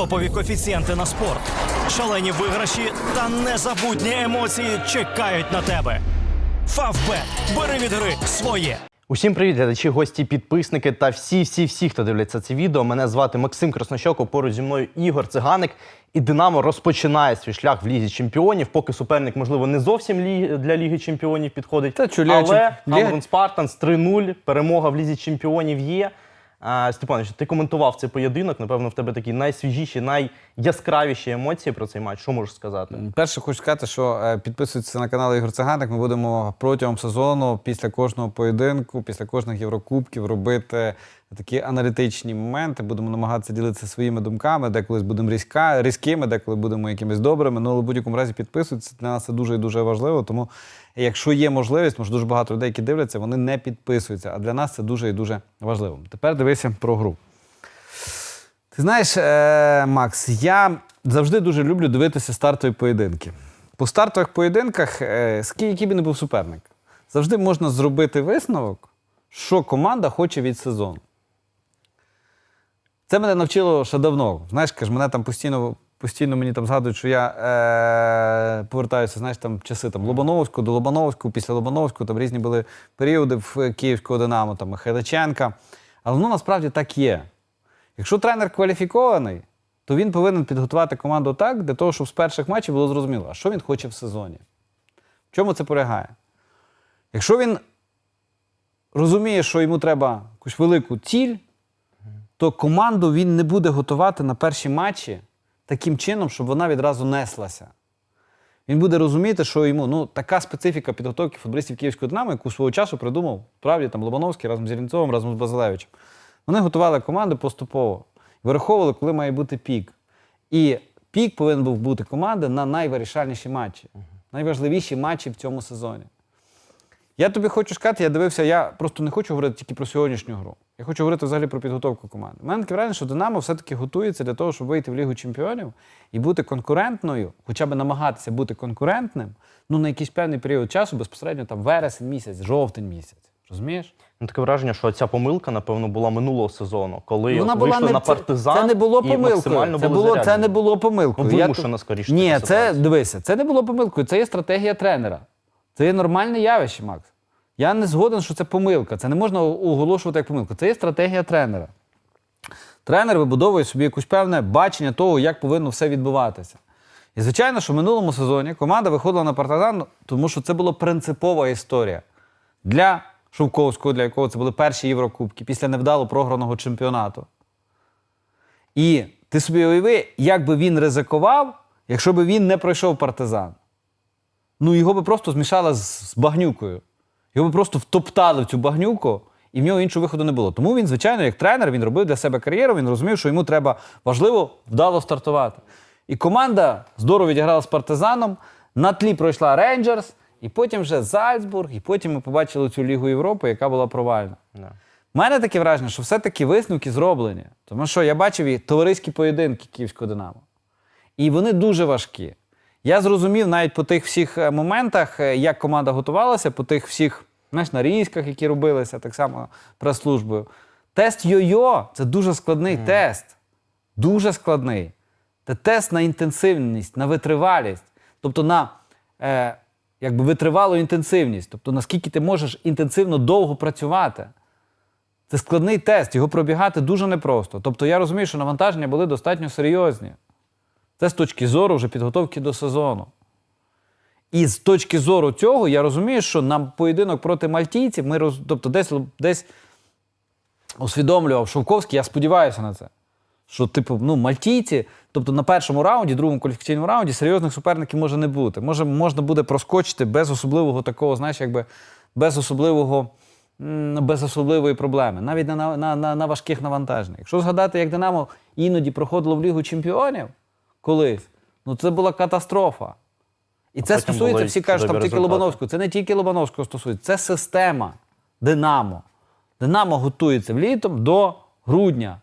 топові коефіцієнти на спорт, шалені виграші та незабутні емоції чекають на тебе. Фавбет. Бери від гри своє. Усім привіт, глядачі, гості, підписники та всі, всі, всі, хто дивляться це відео. Мене звати Максим Краснощоков, поруч зі мною Ігор Циганик. І Динамо розпочинає свій шлях в Лізі Чемпіонів. Поки суперник, можливо, не зовсім лі- для Ліги Чемпіонів підходить. Та Ліга але Амрон Спартанс 3-0, перемога в Лізі Чемпіонів є. Степанович, ти коментував цей поєдинок. Напевно, в тебе такі найсвіжіші, найяскравіші емоції про цей матч. Що можеш сказати? Перше, хочу сказати, що е, підписуйтесь на канал Ігор Циганик. Ми будемо протягом сезону, після кожного поєдинку, після кожних Єврокубків робити такі аналітичні моменти. Будемо намагатися ділитися своїми думками, деколи будемо різка, різкими, деколи будемо якимись добрими. Ну, але в будь-якому разі підписуйтесь. Для нас це дуже і дуже важливо. Тому, якщо є можливість, може дуже багато людей, які дивляться, вони не підписуються. А для нас це дуже і дуже важливо. Тепер дивися про гру. Ти знаєш, е, Макс, я завжди дуже люблю дивитися стартові поєдинки. По стартових поєдинках, е, який би не був суперник, завжди можна зробити висновок, що команда хоче від сезону. Це мене навчило ще давно. Знаєш, каже, мене там постійно, постійно мені там згадують, що я е, повертаюся, знаєш, там часи там Лобановського до Лобановського, після Лобановського, там різні були періоди в Київського Динамо, там Михайличенка. Але воно насправді так є. Якщо тренер кваліфікований, то він повинен підготувати команду так, для того, щоб з перших матчів було зрозуміло, а що він хоче в сезоні. В чому це полягає? Якщо він розуміє, що йому треба якусь велику ціль, то команду він не буде готувати на перші матчі таким чином, щоб вона відразу неслася. Він буде розуміти, що йому ну, така специфіка підготовки футболістів Київського Динамо, яку свого часу придумав справді там Лобановський разом з Зеленцовим, разом з Базилевичем. Вони готували команди поступово, вираховували, коли має бути пік. І пік повинен був бути команди на найвирішальніші матчі, найважливіші матчі в цьому сезоні. Я тобі хочу сказати, я дивився, я просто не хочу говорити тільки про сьогоднішню гру. Я хочу говорити взагалі про підготовку команди. У мене таке враження, що Динамо все-таки готується для того, щоб вийти в Лігу Чемпіонів і бути конкурентною, хоча б намагатися бути конкурентним, ну на якийсь певний період часу, безпосередньо там вересень місяць, жовтень місяць. Розумієш? Ну, таке враження, що ця помилка, напевно, була минулого сезону, коли Вона от була вийшли не на партизан. Це не було помилкою. Це було, це не було помилкою. Ну, Я вимушена, скоріше, Ні, це дивися, це не було помилкою. Це є стратегія тренера. Це є нормальне явище, Макс. Я не згоден, що це помилка. Це не можна оголошувати як помилку. Це є стратегія тренера. Тренер вибудовує собі якусь певне бачення того, як повинно все відбуватися. І звичайно, що в минулому сезоні команда виходила на партизан, тому що це була принципова історія для Шовковського, для якого це були перші Єврокубки після невдало програного чемпіонату. І ти собі уяви, як би він ризикував, якщо б він не пройшов партизан. Ну, його би просто змішали з, з багнюкою. Його би просто втоптали в цю багнюку, і в нього іншого виходу не було. Тому він, звичайно, як тренер, він робив для себе кар'єру, він розумів, що йому треба важливо вдало стартувати. І команда здорово відіграла з партизаном, на тлі пройшла Рейнджерс, і потім вже Зальцбург, і потім ми побачили цю Лігу Європи, яка була провальна. У мене таке враження, що все-таки висновки зроблені. Тому що я бачив і товариські поєдинки Київського Динамо. І вони дуже важкі. Я зрозумів навіть по тих всіх е, моментах, е, як команда готувалася, по тих всіх знаєш, нарізках, які робилися, так само прес-службою. Тест йо-йо це дуже складний тест. Дуже складний. Це тест на інтенсивність, на витривалість, тобто на е, якби витривалу інтенсивність, тобто наскільки ти можеш інтенсивно довго працювати. Це складний тест, його пробігати дуже непросто. Тобто я розумію, що навантаження були достатньо серйозні. Це з точки зору вже підготовки до сезону. І з точки зору цього я розумію, що нам поєдинок проти мальтійців, ми роз... тобто десь, десь усвідомлював Шовковський, я сподіваюся на це. Що, типу, ну, мальтійці, тобто на першому раунді, другому кваліфікаційному раунді, серйозних суперників може не бути. Може, можна буде проскочити без особливого такого, знаєш, якби без особливого, без особливої проблеми, навіть на, на, на, на важких навантаженнях. Якщо згадати, як Динамо іноді проходило в Лігу чемпіонів колись, ну це була катастрофа. І це стосується, всі кажуть, там тільки. Лобановського. Це не тільки Лобановського стосується, це система Динамо. Динамо готується влітом до грудня.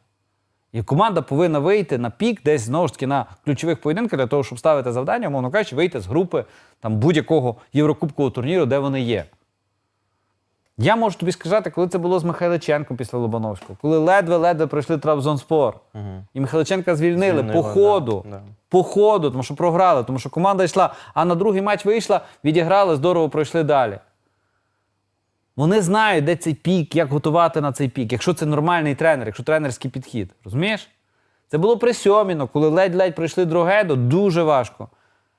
І команда повинна вийти на пік, десь знову ж таки на ключових поєдинках для того, щоб ставити завдання, умовно кажучи, вийти з групи там, будь-якого єврокубкового турніру, де вони є. Я можу тобі сказати, коли це було з Михайличенком після Лобановського, коли ледве-ледве пройшли Трабзонспор. І Михайличенка звільнили, Звільнили, по ходу. да, да. По ходу, тому що програли, тому що команда йшла, а на другий матч вийшла, відіграли, здорово пройшли далі. Вони знають, де цей пік, як готувати на цей пік, якщо це нормальний тренер, якщо тренерський підхід. Розумієш? Це було при Сьоміно, коли ледь-ледь пройшли Дрогедо, дуже важко.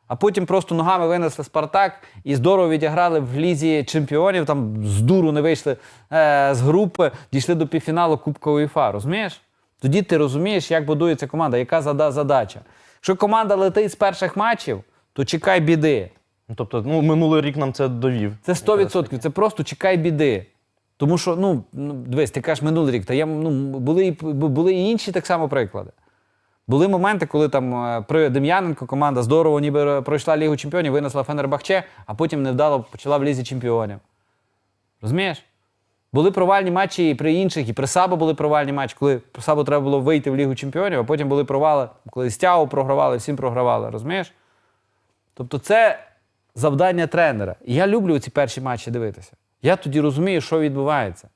А потім просто ногами винесли Спартак і здорово відіграли в лізі чемпіонів, там з дуру не вийшли е, з групи, дійшли до півфіналу Кубка УЄФА. Розумієш? Тоді ти розумієш, як будується команда, яка зада- задача. Якщо команда летить з перших матчів, то чекай біди. Ну, тобто, ну, минулий рік нам це довів. Це 100%. Це просто чекай біди. Тому що, ну, ну дивись, ти кажеш минулий рік, та я, ну, були, були і інші так само приклади. Були моменти, коли там е, при Дем'яненко команда здорово ніби пройшла Лігу Чемпіонів, винесла Фенербахче, а потім невдало почала в Лізі Чемпіонів. Розумієш? Були провальні матчі і при інших, і при Сабо були провальні матчі, коли при Сабо треба було вийти в Лігу Чемпіонів, а потім були провали, коли Стяу програвали, всім програвали. Розумієш? Тобто це завдання тренера. І я люблю ці перші матчі дивитися. Я тоді розумію, що відбувається.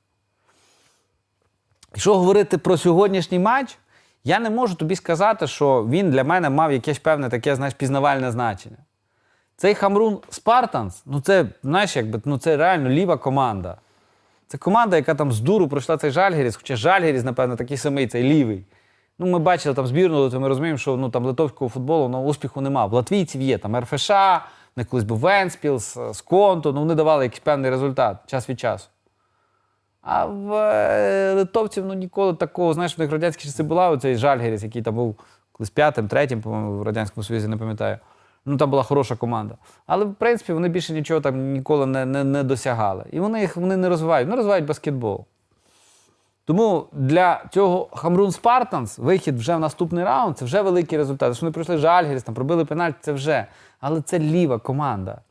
Якщо говорити про сьогоднішній матч, я не можу тобі сказати, що він для мене мав якесь певне таке, знаєш, пізнавальне значення. Цей Хамрун Спартанс, ну це, знаєш, якби, ну це реально ліва команда. Це команда, яка там з дуру пройшла цей Жальгіріс, хоча Жальгіріс, напевно, такий самий, цей лівий. Ну, ми бачили там збірну, то ми розуміємо, що ну, там литовського футболу ну, успіху нема. В латвійців є там РФШ, них колись був Венспілс, Сконто, ну вони давали якийсь певний результат час від часу. А в е, литовців ну, ніколи такого, знаєш, в них радянські часи була оцей Жальгеріс, який там був колись п'ятим, третім, по-моєму, в Радянському Союзі, не пам'ятаю. Ну, там була хороша команда. Але, в принципі, вони більше нічого там ніколи не, не, не досягали. І вони їх вони не розвивають, вони розвивають баскетбол. Тому для цього Хамрун Спартанс вихід вже в наступний раунд це вже великий результат. Що вони пройшли Жальгеріс, там пробили пенальті, це вже. Але це ліва команда.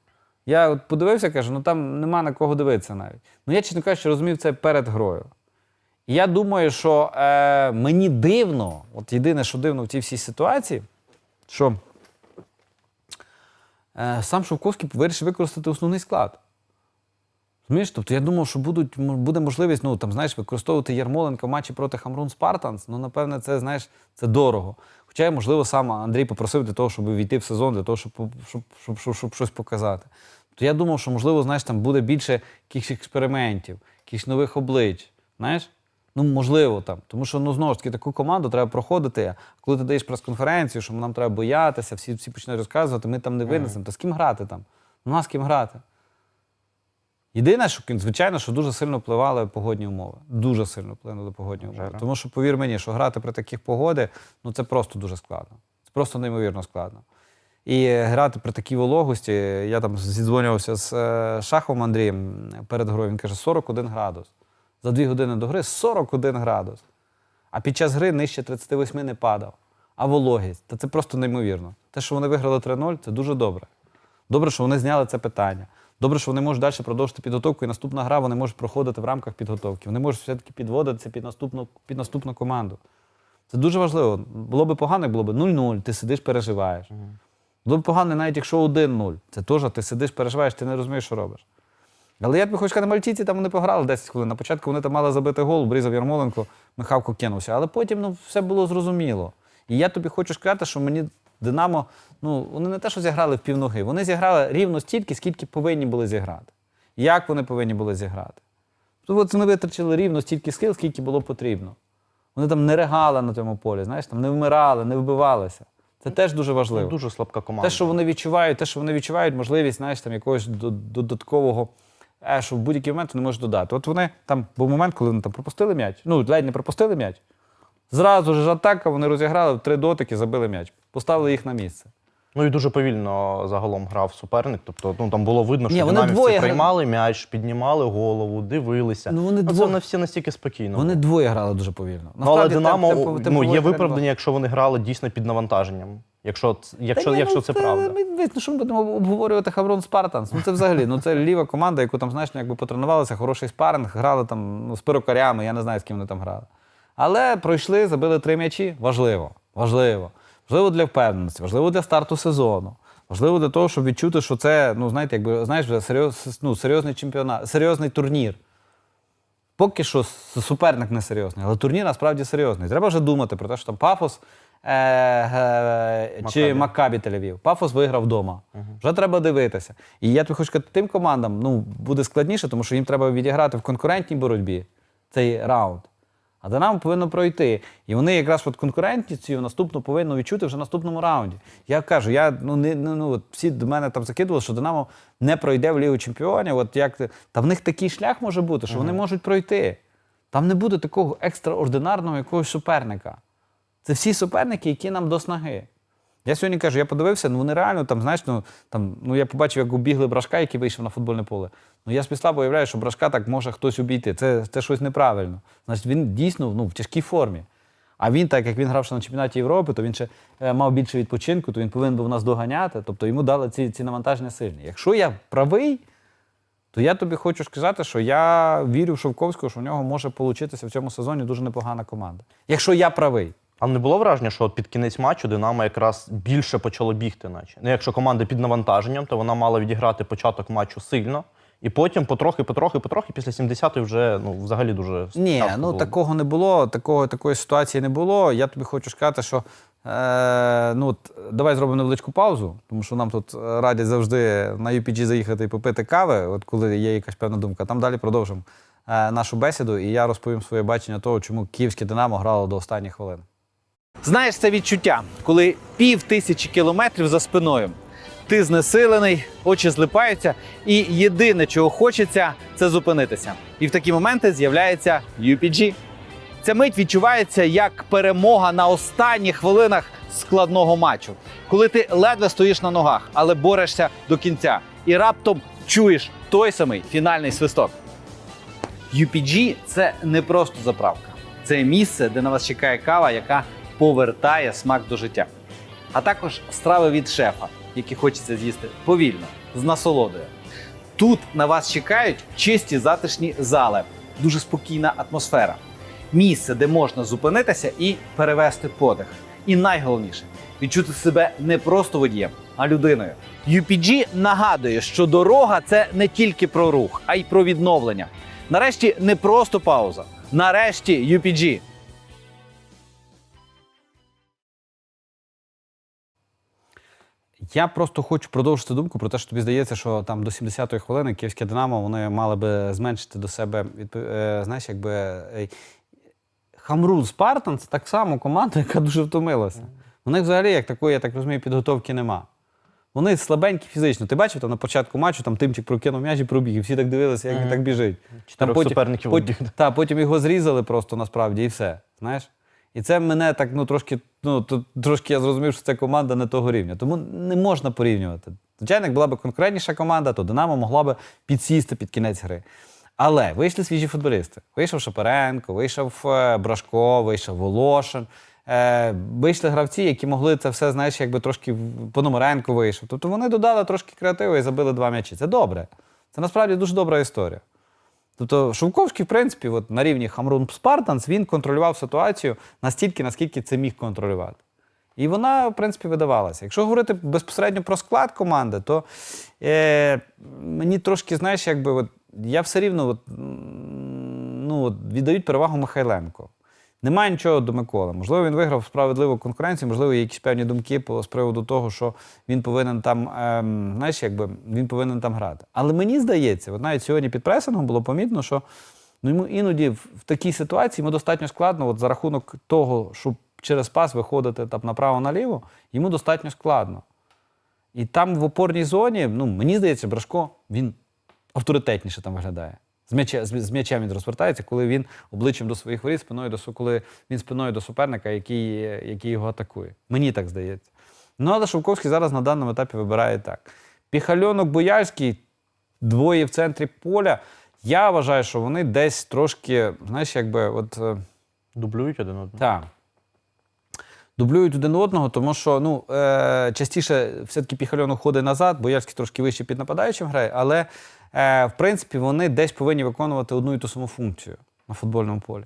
Я от подивився, кажу, ну там нема на кого дивитися навіть. Ну я, чесно кажучи, розумів це перед грою. І я думаю, що е, мені дивно, от єдине, що дивно в цій всій ситуації, що е, сам Шовковський вирішив використати основний склад. Розумієш? Тобто я думав, що будуть, буде можливість ну, там, знаєш, використовувати Ярмоленка в матчі проти Хамрун Спартанс. Ну, напевне, це, знаєш, це дорого. Хоча, можливо, сам Андрій попросив для того, щоб війти в сезон, для того, щоб, щоб, щоб, щоб, щоб щось показати. То я думав, що, можливо, знаєш, там буде більше якихось експериментів, якихось нових облич. Знаєш? Ну, можливо, там. Тому що, ну, знову ж таки, таку команду треба проходити. А коли ти даєш прес-конференцію, що нам треба боятися, всі, всі починають розказувати, ми там не винесемо. То з ким грати там? Ну, нас з ким грати. Єдине, що звичайно, що дуже сильно впливали погодні умови. Дуже сильно вплинули погодні умови. Жара. Тому що, повір мені, що грати при таких погоди, ну це просто дуже складно. Це просто неймовірно складно. І грати при такій вологості, я там зідзвонювався з е, Шаховим Андрієм перед грою. Він каже: 41 градус. За дві години до гри 41 градус. А під час гри нижче 38 не падав. А вологість, та це просто неймовірно. Те, що вони виграли 3-0, це дуже добре. Добре, що вони зняли це питання. Добре, що вони можуть далі продовжити підготовку, і наступна гра вони можуть проходити в рамках підготовки. Вони можуть все-таки підводитися під наступну, під наступну команду. Це дуже важливо. Було б погано, було б 0-0, ти сидиш, переживаєш. Було б погано, навіть якщо 1-0. Це теж ти сидиш, переживаєш, ти не розумієш, що робиш. Але я тобі хочу сказати, мальтійці там вони пограли 10 хвилин. На початку вони там мали забити гол, брізав Ярмоленко, Михавко кинувся. Але потім ну, все було зрозуміло. І я тобі хочу сказати, що мені Динамо, ну, вони не те, що зіграли в півноги, вони зіграли рівно стільки, скільки повинні були зіграти. Як вони повинні були зіграти? Тобто от вони витрачили рівно стільки сил, скільки було потрібно. Вони там не регали на цьому полі, знаєш, там не вмирали, не вбивалися. Це теж дуже важливо. Ну, дуже слабка команда. Те, що вони відчувають, те, що вони відчувають можливість, знаєш, там якогось додаткового, е, що в будь-який момент вони можуть додати. От вони там був момент, коли вони там пропустили м'яч. Ну, ледь не пропустили м'яч. Зразу ж атака, вони розіграли в три дотики, забили м'яч, поставили їх на місце. Ну і дуже повільно загалом грав суперник. Тобто, ну там було видно, що Ні, вони динамівці двоє гра- приймали м'яч, піднімали голову, дивилися. Ну, вони це двоє- не всі настільки спокійно. Вони двоє грали дуже повільно. ну, але Насправді, Динамо темп- темп- ну, темповий є виправдання, якщо вони грали дійсно під навантаженням. Якщо, ц- якщо, Та ні, якщо ну, це правда. Ми, ми- ну, що ми будемо обговорювати Хаврон Спартанс? Ну це взагалі, ну це ліва команда, яку там, знаєш, ну, якби потренувалися, хороший спаринг, грали там ну, з перукарями, я не знаю, з ким вони там грали. Але пройшли, забили три м'ячі. Важливо. Важливо. Важливо для впевненості, важливо для старту сезону. Важливо для того, щоб відчути, що це, ну знаєте, якби знаєш, вже серйоз, ну, серйозний чемпіонат, серйозний турнір. поки що суперник не серйозний, але турнір насправді серйозний. Треба вже думати про те, що там Пафос е, е, чи. Маккабі Тель-Авів. Пафос виграв вдома. Вже треба дивитися. І я тобі хочу сказати, тим командам ну, буде складніше, тому що їм треба відіграти в конкурентній боротьбі цей раунд. А Динамо повинно пройти. І вони якраз от конкурентність цю наступну повинно відчути вже в наступному раунді. Я кажу, я ну не ну от всі до мене там закидували, що Динамо не пройде в Лігу Чемпіонів. От як та в них такий шлях може бути, що вони можуть пройти. Там не буде такого екстраординарного якогось суперника. Це всі суперники, які нам до снаги. Я сьогодні кажу, я подивився, ну вони реально там, знаєш, ну там, ну я побачив, як убігли брашка, який вийшов на футбольне поле. Ну я спіслабо уявляю, що брашка так може хтось обійти. Це, це щось неправильно. Значить, він дійсно ну, в тяжкій формі. А він, так як він грав ще на чемпіонаті Європи, то він ще е, мав більше відпочинку, то він повинен був нас доганяти. Тобто йому дали ці, ці навантаження сильні. Якщо я правий, то я тобі хочу сказати, що я вірю в Шовковського, що в нього може получитися в цьому сезоні дуже непогана команда. Якщо я правий. А не було враження, що от під кінець матчу Динамо якраз більше почало бігти, наче. Ну, якщо команда під навантаженням, то вона мала відіграти початок матчу сильно, і потім потрохи, потрохи, потрохи, після 70-ї вже ну, взагалі дуже Ні, ну було. такого не було, такого, такої ситуації не було. Я тобі хочу сказати, що е, ну, давай зробимо невеличку паузу, тому що нам тут е, радять завжди на UPG заїхати і попити кави, от коли є якась певна думка. Там далі продовжимо е, нашу бесіду, і я розповім своє бачення того, чому київське Динамо грало до останніх хвилин. Знаєш це відчуття, коли пів тисячі кілометрів за спиною. Ти знесилений, очі злипаються, і єдине, чого хочеться, це зупинитися. І в такі моменти з'являється UPG. Ця мить відчувається як перемога на останніх хвилинах складного матчу, коли ти ледве стоїш на ногах, але борешся до кінця, і раптом чуєш той самий фінальний свисток. UPG – це не просто заправка. Це місце, де на вас чекає кава, яка повертає смак до життя. А також страви від шефа, які хочеться з'їсти повільно, з насолодою. Тут на вас чекають чисті затишні зали, дуже спокійна атмосфера. Місце, де можна зупинитися і перевести подих. І найголовніше відчути себе не просто водієм, а людиною. UPG нагадує, що дорога це не тільки про рух, а й про відновлення. Нарешті не просто пауза. Нарешті UPG. Я просто хочу продовжити думку про те, що тобі здається, що там до 70-ї хвилини київське Динамо вони мали би зменшити до себе е, знаєш, якби е, Хамрун Спартан це так само команда, яка дуже втомилася. У них взагалі, як такої, я так розумію, підготовки нема. Вони слабенькі фізично. Ти бачив там на початку матчу, там Тимчик прокинув м'яч і пробіг, і всі так дивилися, як він так біжить. Чотирьох потім- суперників потім, оббіг. та, потім його зрізали просто насправді і все. Знаєш? І це мене так ну, трошки, ну, трошки я зрозумів, що це команда не того рівня. Тому не можна порівнювати. Звичайно, як була б конкурентніша команда, то Динамо могла б підсісти під кінець гри. Але вийшли свіжі футболісти. Вийшов Шапаренко, вийшов е, Брашко, вийшов Волошин. Е, вийшли гравці, які могли це все, знаєш, якби трошки Пономаренко вийшов. Тобто вони додали трошки креативу і забили два м'ячі. Це добре. Це насправді дуже добра історія. Тобто Шовковський, в принципі, от на рівні Хамрун Спартанс він контролював ситуацію настільки, наскільки це міг контролювати. І вона, в принципі, видавалася. Якщо говорити безпосередньо про склад команди, то е, мені трошки, знаєш, якби от, я все рівно от, ну, от, віддають перевагу Михайленко. Немає нічого до Миколи. Можливо, він виграв справедливу конкуренцію, можливо, є якісь певні думки з приводу того, що він повинен там, ем, знаєш, якби він повинен там грати. Але мені здається, от навіть сьогодні під пресингом було помітно, що ну, йому іноді в, в такій ситуації йому достатньо складно, от за рахунок того, щоб через пас виходити там направо-наліво, йому достатньо складно. І там в опорній зоні, ну, мені здається, Брашко він авторитетніше там виглядає. З, м'яче, з, з м'ячем він розвертається, коли він обличчям до своїх воріт, спиною до коли він спиною до суперника, який, який його атакує. Мені так здається. Ну, але Шовковський зараз на даному етапі вибирає так. Піхальонок Боярський, двоє в центрі поля. Я вважаю, що вони десь трошки, знаєш, якби от. е, Дублюють один одного. так. Дублюють один одного, тому що ну, е, частіше все-таки Піхальонок ходить назад, Боярський трошки вище під нападаючим грає, але в принципі вони десь повинні виконувати одну і ту саму функцію на футбольному полі.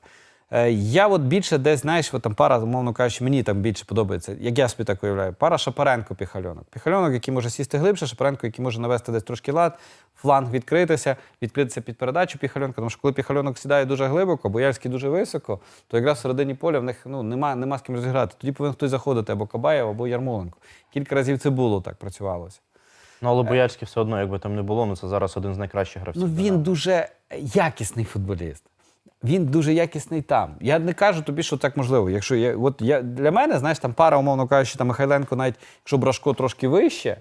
Е, Я от більше десь, знаєш, от там пара, умовно кажучи, мені там більше подобається, як я собі так уявляю. Пара Шапаренко піхальонок. Який може сісти глибше, Шапаренко, який може навести десь трошки лад, фланг відкритися, відкритися під передачу піхальонка. Тому що коли піхальонок сідає дуже глибоко, боярський дуже високо, то якраз в середині поля в них ну, нема, нема з ким розіграти. Тоді повинен хтось заходити або Кабаєв, або Ярмоленко. Кілька разів це було так працювалося. Ну, але Боярський все одно, якби там не було, ну це зараз один з найкращих гравців. Ну він дуже якісний футболіст. Він дуже якісний там. Я не кажу тобі, що так можливо. Якщо я, от я для мене, знаєш, там пара, умовно кажучи, там Михайленко, навіть якщо Брашко трошки вище,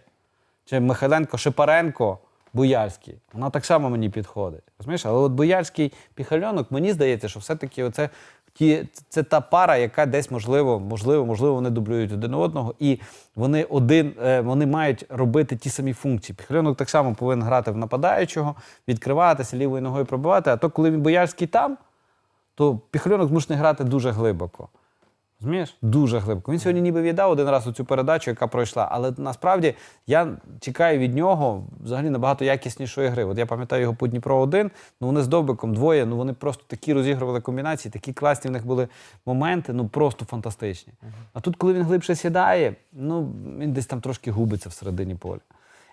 чи Михайленко, Шипаренко, Боярський, вона так само мені підходить. Розумієш? Але от Боярський Піхальонок, мені здається, що все-таки оце, ті, це та пара, яка десь можливо, можливо, можливо, вони дублюють один одного, і вони один, е, вони мають робити ті самі функції. Піхальонок так само повинен грати в нападаючого, відкриватися, лівою ногою пробивати. А то, коли він Боярський там, то Піхальонок змушений грати дуже глибоко. Розумієш? Дуже глибоко. Він сьогодні ніби віддав один раз цю передачу, яка пройшла. Але насправді я чекаю від нього взагалі набагато якіснішої гри. От я пам'ятаю його по Дніпро 1 ну вони з Довбиком двоє, ну вони просто такі розігрували комбінації, такі класні в них були моменти, ну просто фантастичні. А тут, коли він глибше сідає, ну він десь там трошки губиться всередині поля.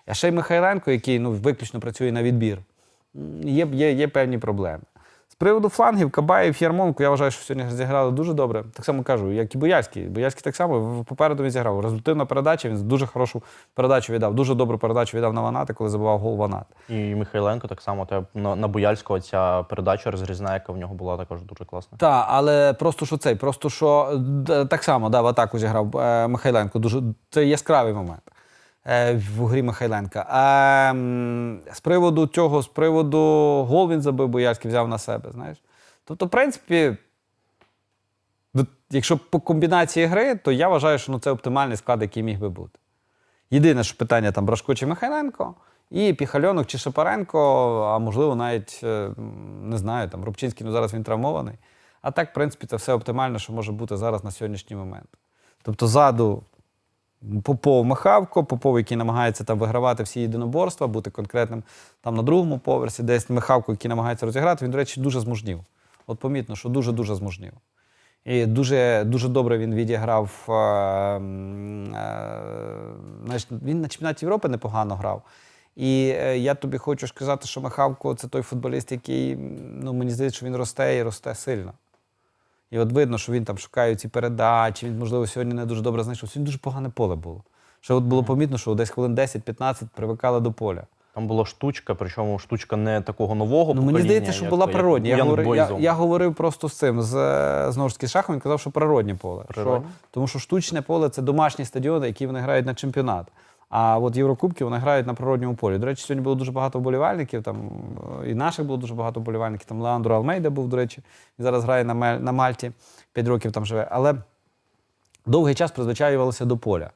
А ще й Михайленко, який ну, виключно працює на відбір, є, є, є певні проблеми. З приводу флангів, Кабаєв, Ярмонко, я вважаю, що сьогодні зіграли дуже добре. Так само кажу, як і Боярський. Боярський так само попереду він зіграв. Результативна передача, він дуже хорошу передачу віддав, дуже добру передачу віддав на Ванати, коли забивав гол Ванат. І Михайленко так само те, на, на Бояльського ця передача розрізна, яка в нього була також дуже класна. Так, але просто що цей, просто що так само да, в атаку зіграв е, Михайленко. Дуже це яскравий момент в грі Михайленка. А з приводу цього, з приводу гол він забив, Боярський взяв на себе. Знаєш. Тобто, в принципі, якщо по комбінації гри, то я вважаю, що ну, це оптимальний склад, який міг би бути. Єдине, що питання там Брашко чи Михайленко, і Піхальонок чи Шапаренко, а можливо, навіть е, не знаю, там Рубчинський, ну зараз він травмований. А так, в принципі, це все оптимально, що може бути зараз на сьогоднішній момент. Тобто, ззаду Попов Михавко, Попов, який намагається там вигравати всі єдиноборства, бути конкретним там на другому поверсі, десь Михавко, який намагається розіграти, він, до речі, дуже змужнів. От помітно, що дуже-дуже змужнів. І дуже, дуже добре він відіграв. е, е, він на чемпіонаті Європи непогано грав. І е, я тобі хочу сказати, що Михавко це той футболіст, який, ну, мені здається, що він росте і росте сильно. І от видно, що він там шукає ці передачі, він, можливо, сьогодні не дуже добре знайшов. Сьогодні дуже погане поле було. Що от було помітно, що десь хвилин 10-15 привикали до поля. Там була штучка, причому штучка не такого нового Ну, мені здається, що як- була природня. Я говорив, я, я говорив просто з цим, з, е, знову ж таки, Шахом, він казав, що природнє поле. Що, тому що штучне поле це домашні стадіони, які вони грають на чемпіонат. А от Єврокубки вони грають на природньому полі. До речі, сьогодні було дуже багато вболівальників, там е, і наших було дуже багато вболівальників. Там Леандро Алмейда був, до речі, і зараз грає на, Мальті, 5 років там живе. Але довгий час призвичаювалися до поля.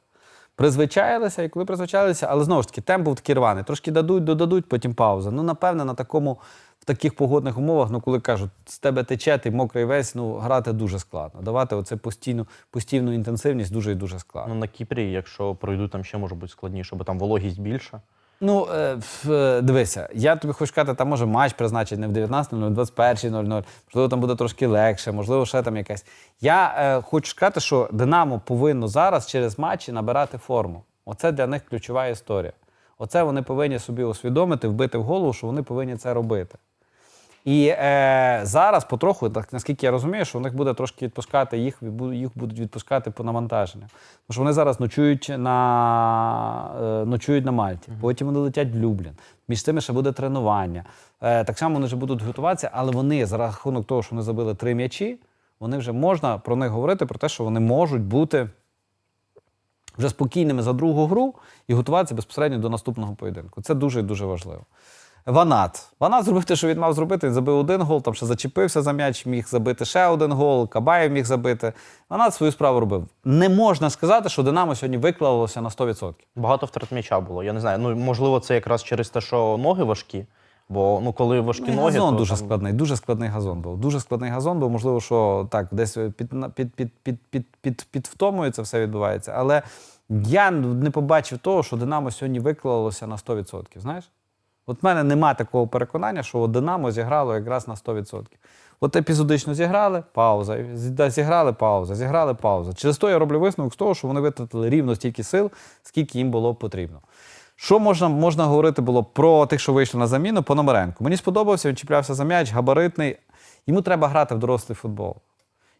Призвичаїлися, і коли призвичаїлися, але знову ж таки, темп був такий рваний. Трошки дадуть, додадуть, потім пауза. Ну, напевне, на такому, в таких погодних умовах, ну коли кажуть, з тебе тече, ти мокрий весь, ну грати дуже складно. Давати оце постійну, постійну інтенсивність дуже і дуже складно. Ну, на Кіпрі, якщо пройдуть, там ще може бути складніше, бо там вологість більша. Ну, е, е, дивися, я тобі хочу сказати, там може матч призначить не в 19.00, а в 21.00. Можливо, там буде трошки легше, можливо, ще там якась. Я е, хочу сказати, що Динамо повинно зараз через матчі набирати форму. Оце для них ключова історія. Оце вони повинні собі усвідомити, вбити в голову, що вони повинні це робити. І е, зараз потроху, так наскільки я розумію, що у них буде трошки відпускати їх, їх будуть відпускати по навантаженню. Тому що вони зараз ночують на, е, ночують на Мальті, потім вони летять в Люблін. Між цими ще буде тренування. Е, так само вони вже будуть готуватися, але вони за рахунок того, що вони забили три м'ячі, вони вже можна про них говорити, про те, що вони можуть бути вже спокійними за другу гру і готуватися безпосередньо до наступного поєдинку. Це дуже дуже важливо. Ванат. Ванат зробив те, що він мав зробити. Він забив один гол, там ще зачепився за м'яч, міг забити ще один гол, Кабаєв міг забити. Ванат свою справу робив. Не можна сказати, що Динамо сьогодні виклалося на 100%. Багато втрат м'яча було. Я не знаю. Ну, можливо, це якраз через те, що ноги важкі. Бо ну, коли важкі Ну, і ноги, газон то дуже там... складний, дуже складний газон був. Дуже складний газон був. Можливо, що так, десь під, під, під, під, під, під, під втомою це все відбувається. Але я не побачив того, що Динамо сьогодні виклалося на 100%. Знаєш? От в мене нема такого переконання, що Динамо зіграло якраз на 100%. От епізодично зіграли, пауза. Зіграли пауза, зіграли пауза. Через то я роблю висновок з того, що вони витратили рівно стільки сил, скільки їм було потрібно. Що можна, можна говорити було про тих, що вийшли на заміну, Пономаренко. Мені сподобався, він чіплявся за м'яч, габаритний. Йому треба грати в дорослий футбол.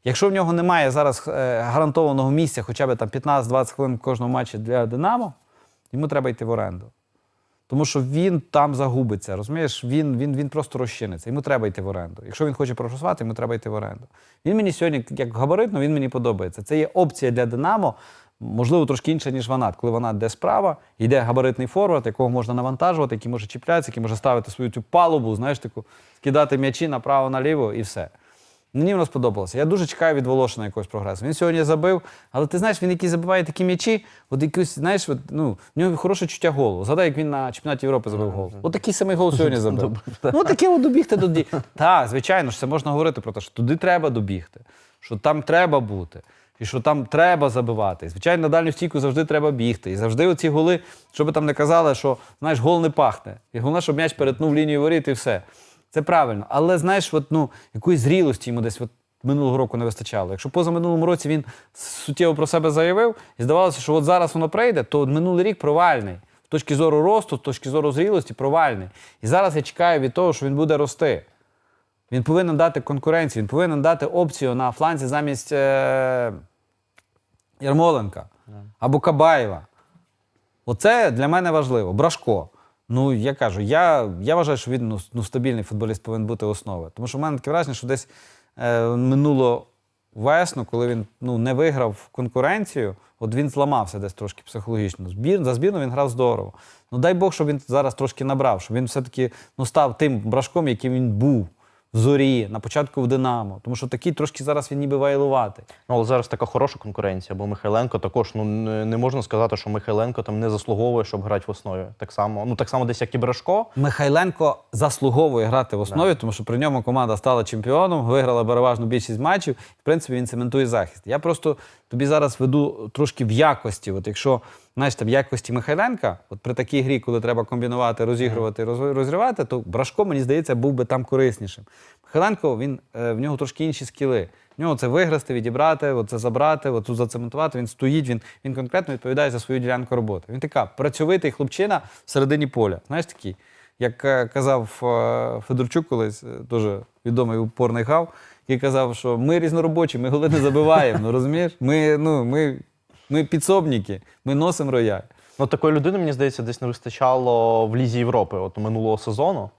Якщо в нього немає зараз е, гарантованого місця, хоча б там 15-20 хвилин в кожному матчі для Динамо, йому треба йти в оренду. Тому що він там загубиться, розумієш? Він, він, він просто розчиниться. Йому треба йти в оренду. Якщо він хоче прогресувати, йому треба йти в оренду. Він мені сьогодні, як габаритно, він мені подобається. Це є опція для Динамо, можливо, трошки інша, ніж Ванат. Коли Ванат йде справа, йде габаритний форвард, якого можна навантажувати, який може чіплятися, який може ставити свою цю палубу, знаєш, таку, скидати м'ячі направо-наліво і все. Мені воно сподобалося. Я дуже чекаю від Волошина якогось прогресу. Він сьогодні забив, але ти знаєш, він який забиває такі м'ячі, от якийсь, знаєш, от, ну, в нього хороше чуття голу. Згадай, як він на чемпіонаті Європи забив гол. От такий самий гол сьогодні забив. Ну, таке от добігти до ді. Так, звичайно ж, це можна говорити про те, що туди треба добігти, що там треба бути. І що там треба забивати. І, звичайно, на дальню стійку завжди треба бігти. І завжди оці голи, що би там не казали, що знаєш, гол не пахне. І головне, щоб м'яч перетнув лінію воріт і все. Це правильно. Але знаєш, от, ну, якоїсь зрілості йому десь от, минулого року не вистачало. Якщо поза минулому році він суттєво про себе заявив, і здавалося, що от зараз воно прийде, то минулий рік провальний. З точки зору росту, з точки зору зрілості, провальний. І зараз я чекаю від того, що він буде рости. Він повинен дати конкуренцію, він повинен дати опцію на фланзі замість е- Ярмоленка або Кабаєва. Оце для мене важливо. Брашко. Ну, я кажу, я, я вважаю, що він ну, ну, стабільний футболіст повинен бути основою. Тому що в мене таке враження, що десь е, минуло весну, коли він ну, не виграв конкуренцію, от він зламався десь трошки психологічно. Збір, за збірну він грав здорово. Ну дай Бог, щоб він зараз трошки набрав, щоб він все-таки ну, став тим брашком, яким він був в зорі, на початку в Динамо. Тому що такий трошки зараз він ніби вайлуватий. Ну, але зараз така хороша конкуренція, бо Михайленко також ну не можна сказати, що Михайленко там не заслуговує, щоб грати в основі. Так само, ну так само десь як і Брашко. Михайленко заслуговує грати в основі, тому що при ньому команда стала чемпіоном, виграла переважну більшість матчів. В принципі, він цементує захист. Я просто тобі зараз веду трошки в якості. От якщо знаєш, там якості Михайленка, от при такій грі, коли треба комбінувати, розігрувати, роз- розривати, то Брашко, мені здається, був би там кориснішим. Михайленко, він е, в нього трошки інші скіли. В нього це виграти, відібрати, оце забрати, оцю зацементувати. Він стоїть, він, він конкретно відповідає за свою ділянку роботи. Він така працьовитий хлопчина в середині поля. Знаєш такий, як е, казав е, Федорчук колись, дуже відомий упорний гав, який казав, що ми різноробочі, ми голи не забиваємо. Ну розумієш? Ми, ну, ми, ми підсобники, ми носимо рояль. Ну такої людини, мені здається, десь не вистачало в Лізі Європи, от минулого сезону,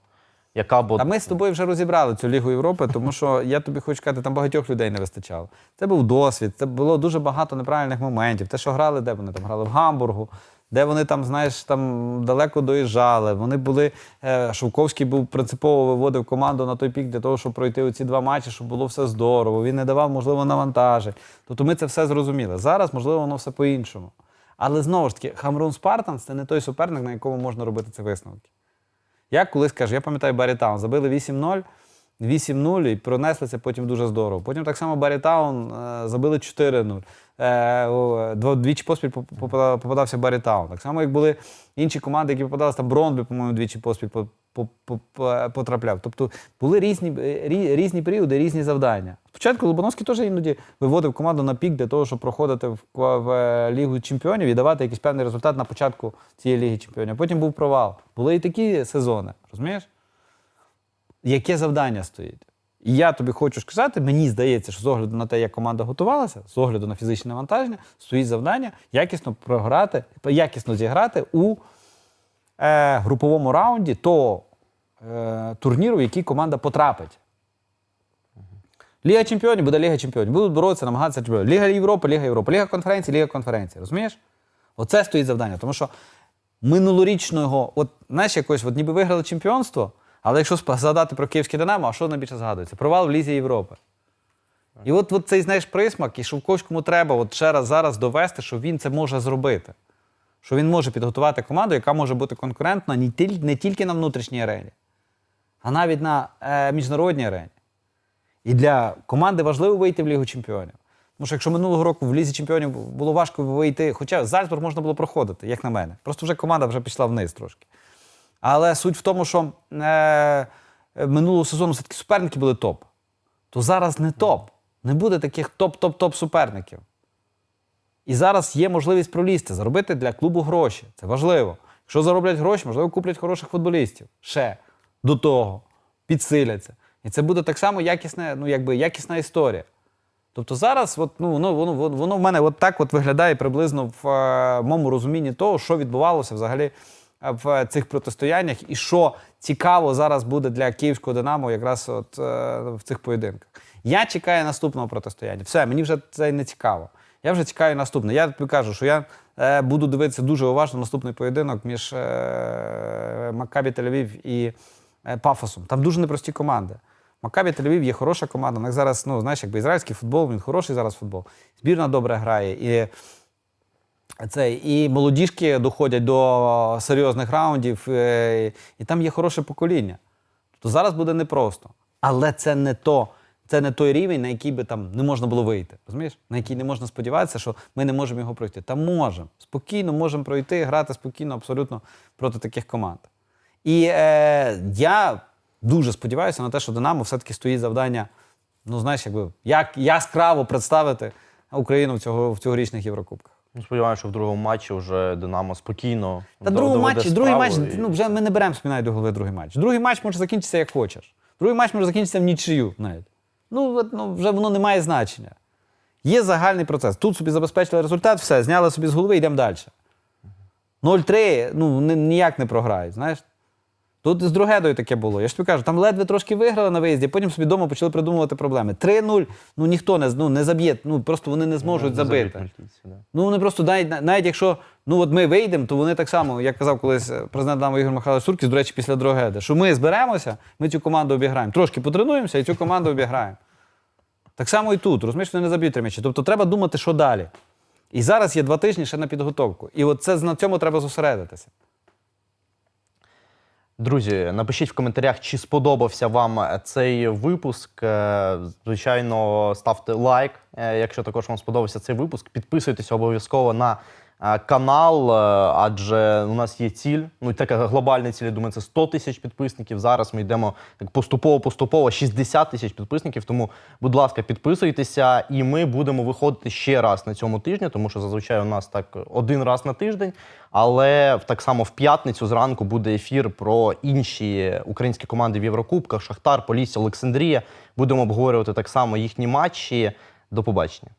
яка б А ми з тобою вже розібрали цю Лігу Європи, тому що я тобі хочу сказати, там багатьох людей не вистачало. Це був досвід, це було дуже багато неправильних моментів. Те, що грали, де вони там грали в Гамбургу, де вони там, знаєш, там далеко доїжджали. Вони були. Е, Шовковський був принципово виводив команду на той пік для того, щоб пройти оці два матчі, щоб було все здорово. Він не давав, можливо, навантажень. Тобто ми це все зрозуміли. Зараз, можливо, воно все по-іншому. Але знову ж таки, Хамрун Спартанс це не той суперник, на якому можна робити ці висновки. Я колись кажу, я пам'ятаю Барі Таун, забили 8-0, 8-0 і пронесли це потім дуже здорово. Потім так само Барі Таун е, забили 4-0. Е, двічі поспіль попадався Барі Таун. Так само, як були інші команди, які попадалися, там Бронбі, по-моєму, двічі поспіль по- по- по- по- потрапляв. Тобто були різні, е, різні періоди, різні завдання. Спочатку Лобановський теж іноді виводив команду на пік для того, щоб проходити в, в Лігу чемпіонів і давати якийсь певний результат на початку цієї Ліги чемпіонів. Потім був провал. Були і такі сезони, розумієш? Яке завдання стоїть? І я тобі хочу сказати, мені здається, що з огляду на те, як команда готувалася, з огляду на фізичне навантаження, стоїть завдання якісно програти, якісно зіграти у е, груповому раунді того е, турніру, в який команда потрапить. Ліга чемпіонів буде Ліга чемпіонів. Будуть боротися, намагатися чемпіонів. Ліга Європи, Ліга Європи, Ліга конференції, Ліга конференції. Розумієш? Оце стоїть завдання. Тому що минулорічного, от знаєш, якось, от ніби виграли чемпіонство, але якщо згадати про київське Динамо, а що найбільше згадується? Провал в Лізі Європи. І от, от цей знаєш присмак, і Шовковському треба от ще раз зараз довести, що він це може зробити. Що він може підготувати команду, яка може бути конкурентна не тіль- не тільки на внутрішній арені, а навіть на е, міжнародній арені. І для команди важливо вийти в Лігу чемпіонів. Тому що якщо минулого року в Лізі чемпіонів було важко вийти, хоча Зальцбург можна було проходити, як на мене. Просто вже команда вже пішла вниз трошки. Але суть в тому, що е, минулого сезону все-таки суперники були топ. То зараз не топ. Не буде таких топ-топ-топ суперників. І зараз є можливість пролізти, заробити для клубу гроші. Це важливо. Якщо зароблять гроші, можливо, куплять хороших футболістів. Ще до того підсиляться. І це буде так само якісна, ну, якби, якісна історія. Тобто зараз от, ну, воно, воно, воно, в мене от так от виглядає приблизно в е, моєму розумінні того, що відбувалося взагалі в цих протистояннях, і що цікаво зараз буде для київського Динамо якраз от, е, в цих поєдинках. Я чекаю наступного протистояння. Все, мені вже це не цікаво. Я вже чекаю наступне. Я тобі кажу, що я е, буду дивитися дуже уважно наступний поєдинок між е, Маккабі Тель-Авів і е, Пафосом. Там дуже непрості команди. Маккабі Тель-Авів є хороша команда. У них зараз, ну, знаєш, якби ізраїльський футбол, він хороший зараз футбол. Збірна добре грає. І, це, і молодіжки доходять до серйозних раундів, е, і там є хороше покоління. Тобто зараз буде непросто. Але це не то. Це не той рівень, на який би там не можна було вийти. Розумієш? На який не можна сподіватися, що ми не можемо його пройти. Та можемо. Спокійно можемо пройти, грати спокійно, абсолютно проти таких команд. І е, я дуже сподіваюся на те, що Динамо все-таки стоїть завдання, ну знаєш, якби як яскраво представити Україну в цього в цьогорічних Єврокубках. Ну, Сподіваюся, що в другому матчі вже Динамо спокійно. Та другий матч, другий матч, і- ну вже ми не беремо спінай до голови другий матч. Другий матч може закінчитися як хочеш. Другий матч може закінчитися в нічию навіть. Ну, от, ну вже воно не має значення. Є загальний процес. Тут собі забезпечили результат, все, зняли собі з голови, йдемо далі. 0-3 ну, ні- ніяк не програють, знаєш. Тут з Другедою таке було. Я ж тобі кажу, там ледве трошки виграли на виїзді, потім собі вдома почали придумувати проблеми. 3-0, ну ніхто не, ну, не заб'є, ну просто вони не зможуть забити. мальтійці, да. Ну, вони просто навіть, навіть якщо ну от ми вийдемо, то вони так само, як казав колись е, президент Динамо Ігор Михайлович Суркіс, до речі, після Дрогеди, що ми зберемося, ми цю команду обіграємо. Трошки потренуємося і цю команду обіграємо. Так само і тут, розумієш, вони не заб'ють три м'ячі. Тобто треба думати, що далі. І зараз є два тижні ще на підготовку. І от це на цьому треба зосередитися. Друзі, напишіть в коментарях, чи сподобався вам е, цей випуск. Е, Звичайно, ставте лайк, е, якщо також вам сподобався цей випуск. Підписуйтесь обов'язково на канал, е, адже у нас є ціль. Ну, така глобальна ціль, я думаю, це 100 тисяч підписників. Зараз ми йдемо поступово-поступово 60 тисяч підписників. Тому, будь ласка, підписуйтеся, і ми будемо виходити ще раз на цьому тижні, тому що зазвичай у нас так один раз на тиждень. Але так само в п'ятницю зранку буде ефір про інші українські команди в Єврокубках: Шахтар, Полісся, Олександрія. Будемо обговорювати так само їхні матчі. До побачення.